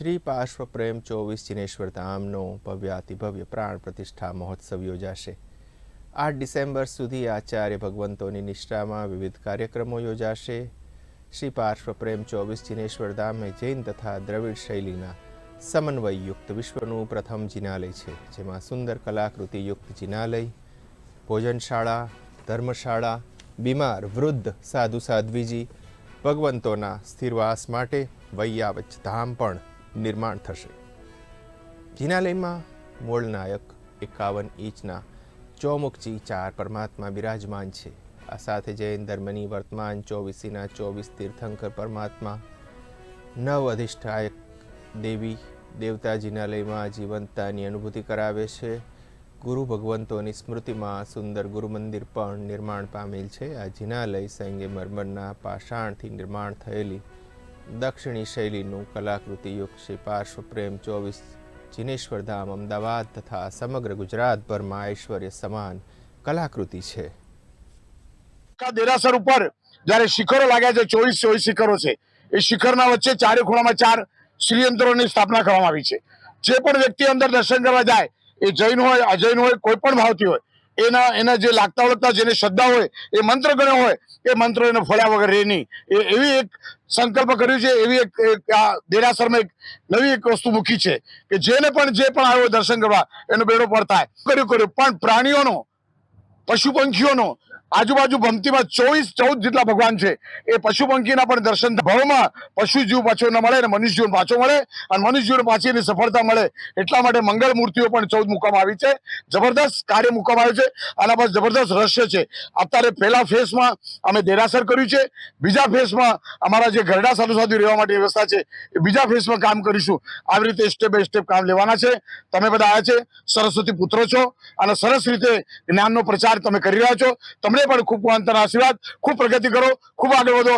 શ્રી પાર્શ્વ પ્રેમ ચોવીસ જિનેશ્વર ધામનો ભવ્યાતિભવ્ય પ્રાણ પ્રતિષ્ઠા મહોત્સવ યોજાશે. આઠ ડિસેમ્બર સુધી આચાર્ય ભગવંતોની નિષ્ઠામાં વિવિધ કાર્યક્રમો યોજાશે. શ્રી પાર્શ્વ પ્રેમ ચોવીસ જિનેશ્વર ધામે જૈન તથા દ્રવિડ શૈલીના સમન્વયયુક્ત વિશ્વનું પ્રથમ જિનાલય છે, જેમાં સુંદર કલાકૃતિયુક્ત જિનાલય, ભોજનશાળા, ધર્મશાળા, બીમાર, વૃદ્ધ સાધુ સાધ્વીજી ભગવંતોના સ્થિરવાસ માટે વૈયાવચ ધામ પણ નિર્માણ થશે. જિનાલયમાં મૂળનાયક એકાવન ઇંચના ચોમુખજી ચાર પરમાત્મા બિરાજમાન છે. આ સાથે જૈન ધર્મની વર્તમાન ચોવીસીના ચોવીસ તીર્થંકર પરમાત્મા, નવ અધિષ્ઠાયક દેવી દેવતા જિનાલયમાં જીવંતતાની અનુભૂતિ કરાવે છે. ગુરુ ભગવંતોની સ્મૃતિમાં સુંદર ગુરુ મંદિર પણ નિર્માણ પામેલ છે. આ જિનાલય સંગે મરમરના પાષાણથી નિર્માણ થયેલી દક્ષિણી શૈલીનું કલાકૃતિયુક્ત શ્રી પાર્શ્વપ્રેમ ચોવીસ જીનેશ્વર ધામ, અમદાવાદ તથા સમગ્ર ગુજરાતભરમાં ઐશ્વર્ય સમાન કલાકૃતિ છે. દેરાસર ઉપર જ્યારે શિખરો લાગ્યા છે, ચોવીસ ચોવીસ શિખરો છે, એ શિખરના વચ્ચે ચારે ખૂણામાં ચાર શ્રીયંત્રોની સ્થાપના કરવામાં આવી છે. જે પણ વ્યક્તિ અંદર દર્શન કરવા જાય, એ જૈન હોય, અજૈન હોય, કોઈ પણ ભાવથી હોય એના એના જે લાગતા વળગતા જેને શ્રદ્ધા હોય, એ મંત્ર ગણ્યો હોય, એ મંત્ર એને ફળ્યા વગર રહે નહીં. એવી એક સંકલ્પ કર્યું છે, એવી એક આ દેરાસરમાં એક નવી એક વસ્તુ મૂકી છે કે જેને પણ જે પણ આવ્યો દર્શન કરવા, એનો બેડો પર થાય કર્યું કર્યું. પણ પ્રાણીઓનો, પશુ પંખીઓનો આજુબાજુ ભમતીમાં ચોવીસ ચૌદ જેટલા ભગવાન છે. એ પશુ પંખીના પણ દર્શન ભાવમાં પશુ જીવ પાછો ન મળે અને મનુષ્ય જીવન પાછો મળે અને મનુષ્ય જીવન પાછી એની સફળતા મળે એટલા માટે મંગળ મૂર્તિઓ પણ ચૌદ મૂકવામાં આવી છે. જબરદસ્ત કાર્ય મૂકવામાં આવ્યું છે. આના પર જબરદસ્ત રહસ્ય છે. અત્યારે પહેલા ફેસમાં અમે દેરાસર કર્યું છે. બીજા ફેસમાં અમારા જે ઘરડા સાધુ સાધુ રહેવા માટે વ્યવસ્થા છે, એ બીજા ફેસમાં કામ કરીશું. આવી રીતે સ્ટેપ બાય સ્ટેપ કામ લેવાના છે. તમે બધા આવ્યા છે. સરસ્વતી પુત્રો છો. અને સરસ રીતે જ્ઞાનનો પ્રચાર તમે કરી રહ્યા છો. તમને પણ ખૂબ અંતર આશીર્વાદ ખૂબ પ્રગતિ કરો ખૂબ આગળ વધો.